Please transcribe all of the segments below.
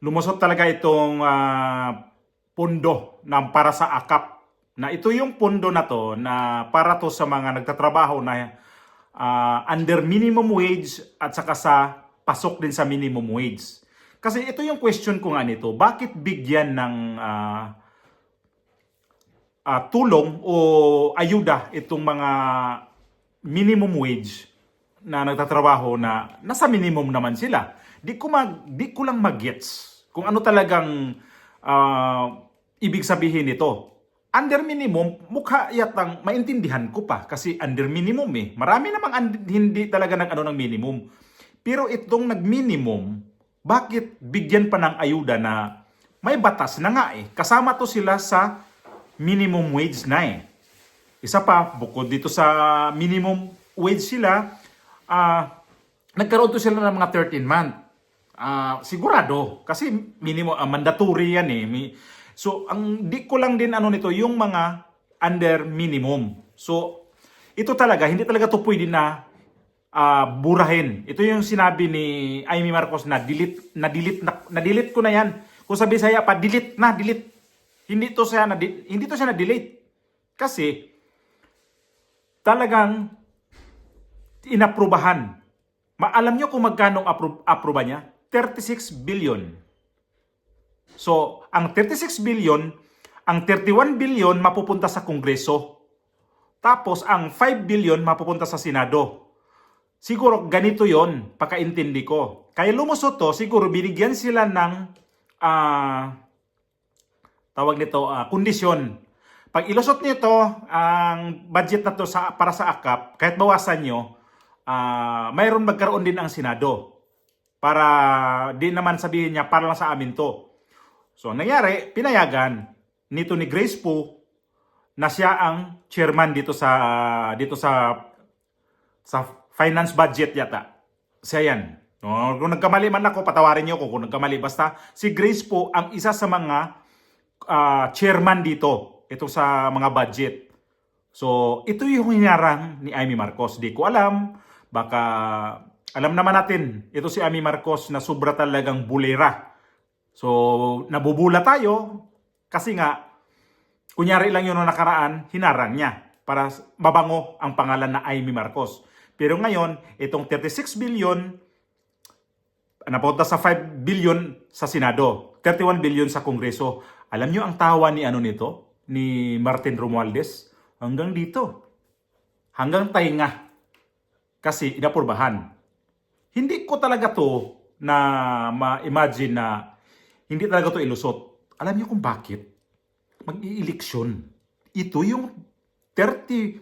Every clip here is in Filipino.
lumusot talaga itong ah, pundo ng para sa akap. Na ito yung pundo na to na para to sa mga nagtatrabaho na ah, under minimum wage at saka sa pasok din sa minimum wage. Kasi ito yung question ko nga nito, bakit bigyan ng ah, ah, tulong o ayuda itong mga minimum wage na nagtatrabaho na nasa minimum naman sila. Di ko mag di ko lang magets kung ano talagang ah, ibig sabihin nito. Under minimum, mukha yatang maintindihan ko pa kasi under minimum eh. Marami namang and- hindi talaga nag ano ng minimum. Pero itong nag-minimum, bakit bigyan pa ng ayuda na may batas na nga eh. Kasama to sila sa minimum wage na eh. Isa pa, bukod dito sa minimum wage sila, ah nagkaroon to sila ng mga 13 month. Ah, sigurado kasi minimum ah, mandatory yan eh. So ang di ko lang din ano nito yung mga under minimum. So ito talaga hindi talaga to pwede na ah, burahin. Ito yung sinabi ni Amy Marcos na delete na delete na, na delete ko na yan. Kung sabi saya pa delete na delete. Hindi to siya na hindi to siya na delete. Kasi talagang inaprubahan. Maalam nyo kung magkano ang apro- aproba niya? 36 billion. So, ang 36 billion, ang 31 billion mapupunta sa Kongreso. Tapos, ang 5 billion mapupunta sa Senado. Siguro ganito yon pakaintindi ko. Kaya lumusot to, siguro binigyan sila ng ah, tawag nito, ah, kondisyon. Pag ilusot nito, ang budget na to sa, para sa AKAP, kahit bawasan nyo, ah, mayroon magkaroon din ang Senado. Para di naman sabihin niya, para lang sa amin to. So, nangyari, pinayagan nito ni Grace Poe na siya ang chairman dito sa dito sa sa finance budget yata. Siya yan. No, kung nagkamali man ako, patawarin niyo ako kung nagkamali. Basta si Grace po ang isa sa mga ah, chairman dito. Ito sa mga budget. So, ito yung hinarang ni Amy Marcos. Di ko alam. Baka, alam naman natin, ito si Amy Marcos na sobra talagang bulera. So, nabubula tayo kasi nga, kunyari lang yun noong nakaraan, hinarang niya para mabango ang pangalan na Amy Marcos. Pero ngayon, itong 36 billion, napunta sa 5 billion sa Senado, 31 billion sa Kongreso. Alam niyo ang tawa ni ano nito? Ni Martin Romualdez? Hanggang dito. Hanggang tainga. Kasi inapurbahan. Hindi ko talaga to na ma-imagine na hindi talaga to ilusot. Alam niyo kung bakit? Mag-i-eleksyon. Ito yung 30,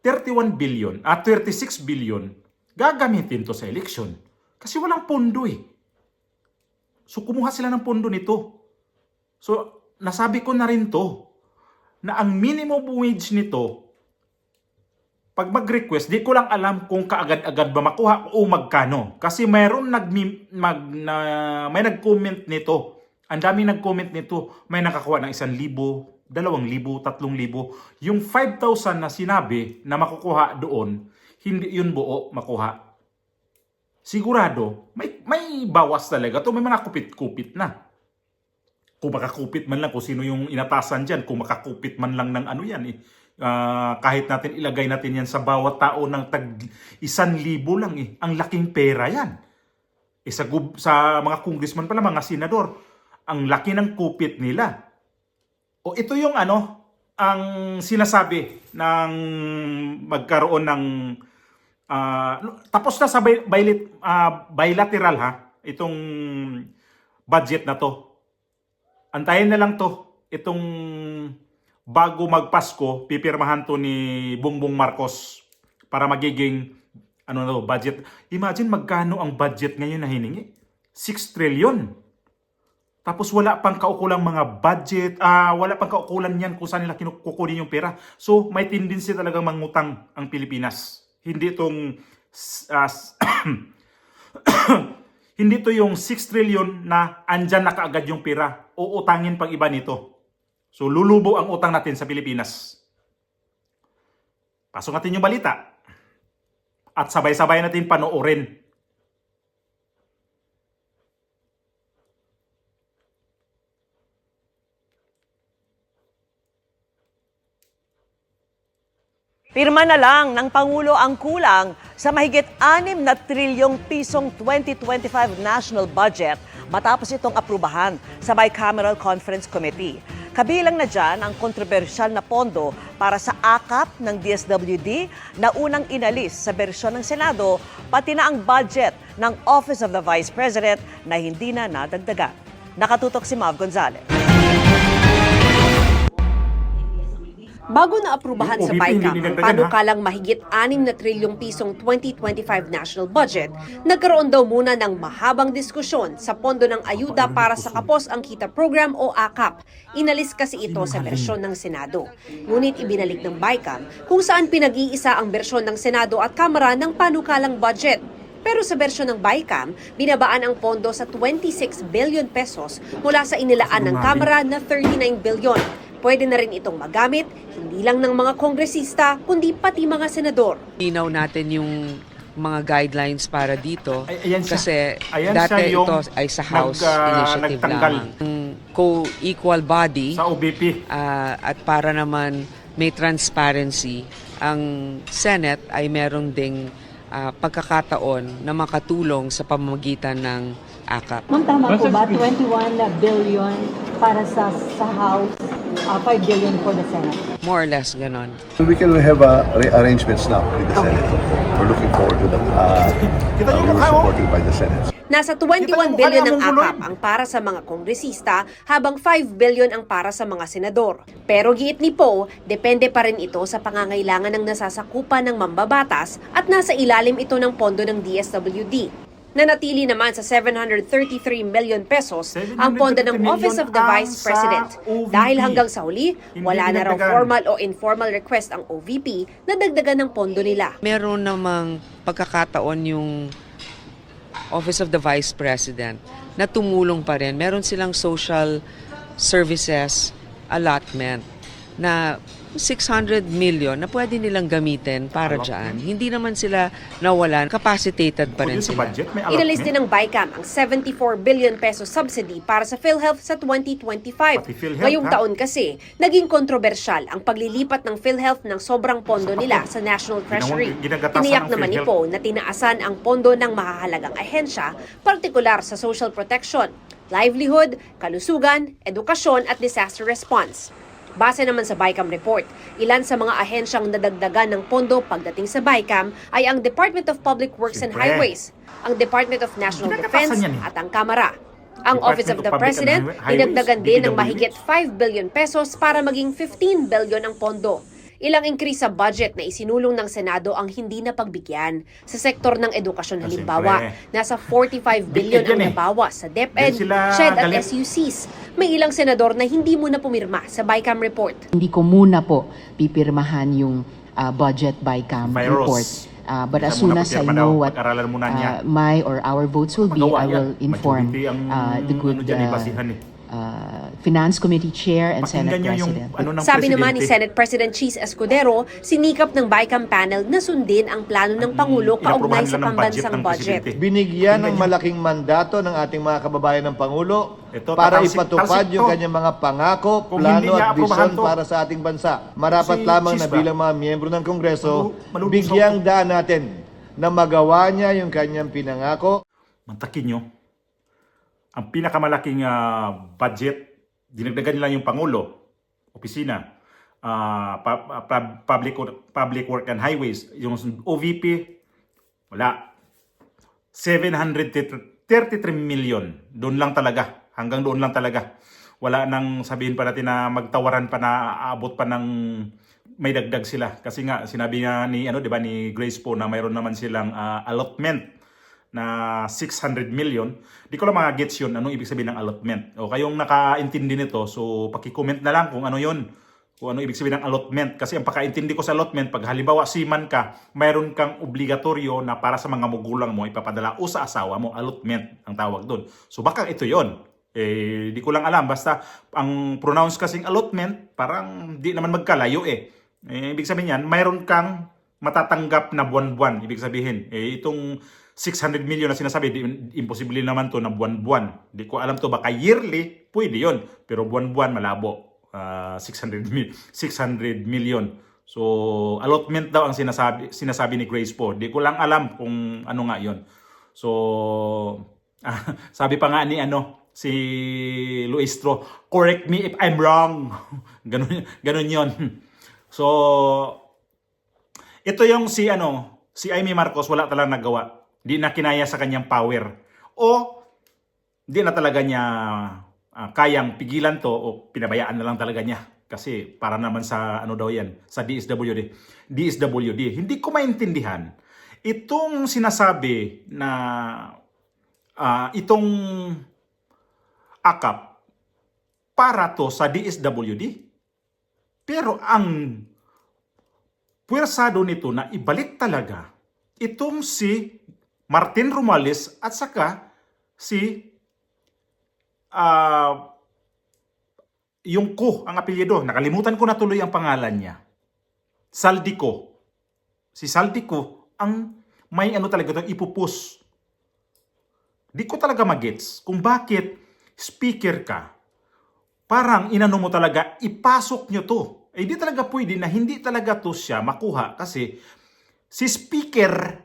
31 billion at 36 billion gagamitin to sa eleksyon. Kasi walang pondo eh. So kumuha sila ng pondo nito. So nasabi ko na rin to na ang minimum wage nito pag mag-request, di ko lang alam kung kaagad-agad ba makuha o magkano. Kasi mayroon nag, mag, na, may nag-comment nito. Ang dami nag-comment nito. May nakakuha ng isang libo, dalawang libo, tatlong libo. Yung 5,000 na sinabi na makukuha doon, hindi yun buo makuha. Sigurado, may, may bawas talaga to May mga kupit-kupit na. Kung makakupit man lang, kung sino yung inatasan dyan, kung makakupit man lang ng ano yan eh. Ah, kahit natin ilagay natin yan sa bawat tao ng tag isan libo lang eh. Ang laking pera yan. Eh, sa, gub- sa mga congressman pala, mga senador, ang laki ng kupit nila. O ito yung ano, ang sinasabi ng magkaroon ng ah, tapos na sa bi- bilat- ah, bilateral ha, itong budget na to. Antayin na lang to, itong bago magpasko, pipirmahan to ni Bongbong Marcos para magiging ano na to, budget. Imagine magkano ang budget ngayon na hiningi? 6 trillion. Tapos wala pang kaukulang mga budget, ah wala pang kaukulan yan kung saan nila kinukukunin yung pera. So may tendency talagang mangutang ang Pilipinas. Hindi itong ah, hindi to yung 6 trillion na andyan na kaagad yung pera. Uutangin pang iba nito. So lulubo ang utang natin sa Pilipinas. Pasok natin yung balita. At sabay-sabay natin panoorin. Pirma na lang ng Pangulo ang kulang sa mahigit 6 na trilyong pisong 2025 national budget matapos itong aprubahan sa Bicameral Conference Committee. Kabilang na dyan ang kontrobersyal na pondo para sa akap ng DSWD na unang inalis sa bersyon ng Senado, pati na ang budget ng Office of the Vice President na hindi na nadagdagan. Nakatutok si Mav Gonzalez. Bago na aprubahan sa hindi ang panukalang mahigit 6 na trilyong pisong 2025 national budget, nagkaroon daw muna ng mahabang diskusyon sa pondo ng ayuda para sa Kapos ang Kita Program o AKAP. Inalis kasi ito sa bersyon ng Senado. Ngunit ibinalik ng BICAM kung saan pinag-iisa ang bersyon ng Senado at Kamara ng panukalang budget. Pero sa bersyon ng BICAM, binabaan ang pondo sa 26 billion pesos mula sa inilaan ng Kamara na 39 billion. Pwede na rin itong magamit, hindi lang ng mga kongresista, kundi pati mga senador. linaw natin yung mga guidelines para dito Ay- ayan siya. kasi Ayan dati siya yung ito ay sa House nag, ah, initiative nagtanggal. lamang. Ang co-equal body Sa OBP. ah, at para naman may transparency, ang Senate ay merong ding ah, pagkakataon na makatulong sa pamamagitan ng AKAP. Ma'am, tama po ba? 21 billion para sa sa House, uh, 5 billion for the Senate. More or less ganon. We can have uh, re- arrangements now with the Senate. We're looking forward to that. Uh, Kita uh, niyo we were oh. supported by the Senate. Nasa Kita niyo 21 mukha billion ang AKAP guloy. ang para sa mga kongresista, habang 5 billion ang para sa mga senador. Pero giit ni Poe, depende pa rin ito sa pangangailangan ng nasasakupan ng mambabatas at nasa ilalim ito ng pondo ng DSWD. Nanatili naman sa 733 million pesos ang pondo ng 733 Office of the Vice President. Dahil hanggang sa huli, wala na raw formal o informal request ang OVP na dagdagan ng pondo nila. Meron namang pagkakataon yung Office of the Vice President na tumulong pa rin. Meron silang social services allotment na 600 million na pwede nilang gamitin para dyan. Hindi naman sila nawalan. Capacitated pa rin sila. budget, Inalis din ng BICAM ang 74 billion peso subsidy para sa PhilHealth sa 2025. Pati PhilHealth, Ngayong ha? taon kasi, naging kontrobersyal ang paglilipat ng PhilHealth ng sobrang pondo nila sa National Treasury. Tiniyak naman ni PhilHealth. Po na tinaasan ang pondo ng mahahalagang ahensya, partikular sa social protection, livelihood, kalusugan, edukasyon at disaster response. Base naman sa BICAM report, ilan sa mga ahensyang nadagdagan ng pondo pagdating sa BICAM ay ang Department of Public Works and Siyempre. Highways, ang Department of National Defense eh. at ang Kamara. Ang Department Office of the Public and President, dinagdagan din ng mahigit 5 billion pesos para maging 15 billion ang pondo. Ilang increase sa budget na isinulong ng Senado ang hindi na pagbigyan. Sa sektor ng edukasyon halimbawa, nasa 45 billion ang eh. nabawas sa DepEd, SHED at. SUCs. May ilang senador na hindi muna pumirma sa BICAM report. hindi ko muna po pipirmahan yung uh, budget by CAM Virus. report. Uh, but as soon as I know what uh, my or our votes will be, I will inform uh, the good uh, uh, Finance Committee Chair and Pakinggan Senate niyo yung President. ano ng Sabi naman ni. Senate President Cheese Escudero, sinikap ng BICAM panel na sundin ang plano ng Pangulo kaugnay sa budget pambansang ng budget. presidente. Binigyan ng malaking mandato ng ating mga kababayan ng Pangulo Ito, para tatalsik- ipatupad talsik yung to. kanyang mga pangako, Kung plano niya at aprobahan bisyon to. para sa ating bansa. Marapat Si lamang na bilang mga miyembro ng Kongreso, Malu- malulusaw bigyang daan natin na magawa niya yung kanyang pinangako Mantakin nyo, ang pinakamalaking ah, budget, dinagdagan nila yung Pangulo, opisina, ah, pa- pa- public, public Work and Highways, yung OVP, wala. 733 million. Doon lang talaga. Hanggang doon lang talaga. Wala nang sabihin pa natin na magtawaran pa na aabot pa ng may dagdag sila. Kasi nga, sinabi nga ni, ano, di ba, ni Grace po na mayroon naman silang ah, allotment na 600 million. Di ko lang mga-gets yun. Anong ibig sabihin ng allotment? O kayong nakaintindi nito, so paki-comment na lang kung ano yun. Kung ano ibig sabihin ng allotment. Kasi ang pagkaintindi ko sa allotment, pag halimbawa siman ka, mayroon kang obligatoryo na para sa mga magulang mo, ipapadala o sa asawa mo, allotment ang tawag doon. So baka ito yon eh, di ko lang alam. Basta, ang pronounce kasing allotment, parang di naman magkalayo eh. eh ibig sabihin yan, mayroon kang matatanggap na buwan-buwan. Ibig sabihin, eh, itong 600 million na sinasabi, di, imposible naman to na buwan-buwan. Di ko alam to, baka yearly, pwede yon Pero buwan-buwan, malabo. Ah, 600, mi- 600 million. So, allotment daw ang sinasabi, sinasabi ni Grace po. Di ko lang alam kung ano nga yon. So, ah, sabi pa nga ni ano, si Luistro, correct me if I'm wrong. ganun, ganun yon. So, ito yung si ano, si Amy Marcos wala talagang nagawa. Di na kinaya sa kanyang power. O di na talaga niya ah, kayang pigilan to o pinabayaan na lang talaga niya. Kasi para naman sa ano daw yan, sa DSWD. DSWD. Hindi ko maintindihan. Itong sinasabi na ah, itong akap para to sa DSWD. Pero ang puwersado nito na ibalik talaga itong si Martin Romales at saka si ah yung ko ang apelyido. Nakalimutan ko na tuloy ang pangalan niya. Saldico. Si Saldico ang may ano talaga itong ipupus. Di ko talaga magets kung bakit speaker ka. Parang inano mo talaga, ipasok nyo to. Eh di talaga pwede na hindi talaga to siya makuha kasi si speaker,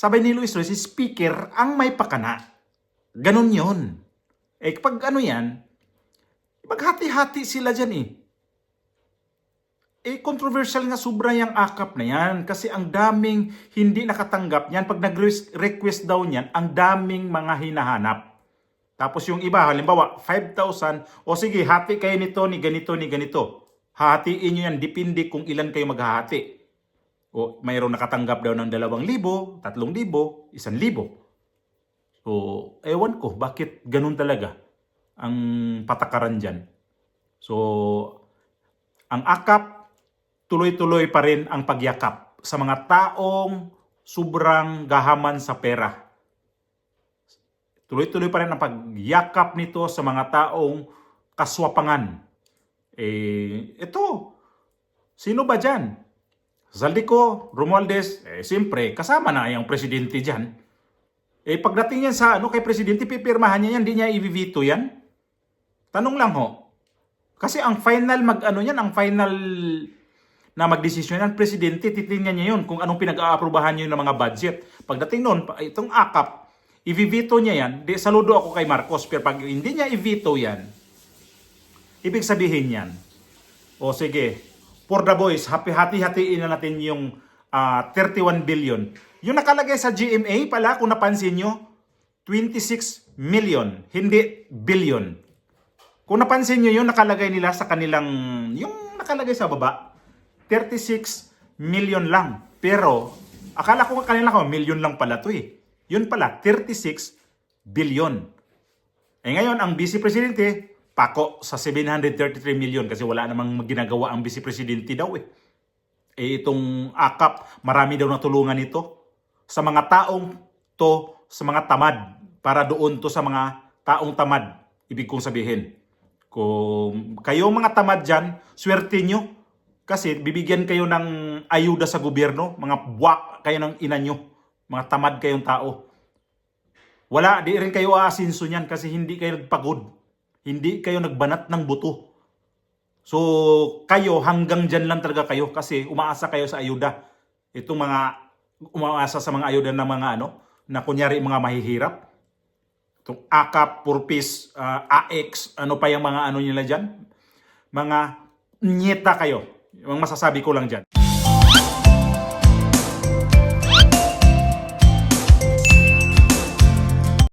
sabi ni Luis Roy, si speaker ang may pakana. Ganon yon. Eh pag ano yan, maghati-hati sila dyan eh. Eh, controversial nga sobra yung akap na yan kasi ang daming hindi nakatanggap niyan. Pag nag-request daw niyan, ang daming mga hinahanap. Tapos yung iba, halimbawa, 5,000, o sige, hati kayo nito, ni ganito, ni ganito. Hahatiin nyo yan, depende kung ilan kayo maghahati. O mayroong nakatanggap daw ng 2,000, 3,000, 1,000. So, ewan ko, bakit ganun talaga ang patakaran dyan. So, ang akap, tuloy-tuloy pa rin ang pagyakap sa mga taong sobrang gahaman sa pera. Tuloy-tuloy pa rin ang pagyakap nito sa mga taong kaswapangan. Eh, ito, sino ba dyan? Zaldico, Romualdez, eh, siyempre, kasama na yung presidente dyan. Eh, pagdating yan sa ano kay presidente, pipirmahan niya yan, hindi niya i-veto yan. Tanong lang ho. Kasi ang final mag ano yan, ang final na magdesisyon yan, presidente, titingnan niya yun kung anong pinag-aaprubahan niyo ng mga budget. Pagdating noon, itong akap, i-veto niya yan, di saludo ako kay Marcos, pero pag hindi niya i-veto yan, ibig sabihin yan, o sige, for the boys, hati-hatiin na natin yung ah, 31 billion. Yung nakalagay sa GMA pala, kung napansin nyo, 26 million, hindi billion. Kung napansin nyo yun, nakalagay nila sa kanilang, yung nakalagay sa baba, 36 million lang. Pero, akala ko kanila ko, million lang pala to eh. Yun pala, 36 billion. Eh ngayon, ang Vice Presidente, pako sa 733 million kasi wala namang ginagawa ang Vice Presidente daw eh. Eh itong akap, marami daw natulungan ito sa mga taong to, sa mga tamad, para doon to sa mga taong tamad. Ibig kong sabihin. Kung kayo mga tamad dyan, swerte nyo. Kasi bibigyan kayo ng ayuda sa gobyerno, mga buwak kayo ng ina nyo, mga tamad kayong tao. Wala, di rin kayo aasinso niyan kasi hindi kayo nagpagod. Hindi kayo nagbanat ng buto. So, kayo hanggang dyan lang talaga kayo kasi umaasa kayo sa ayuda. Itong mga umaasa sa mga ayuda ng mga ano, na kunyari mga mahihirap. Itong AKAP, Purpis, ah, AX, ano pa yung mga ano nila dyan. Mga nyeta kayo. Yung masasabi ko lang dyan.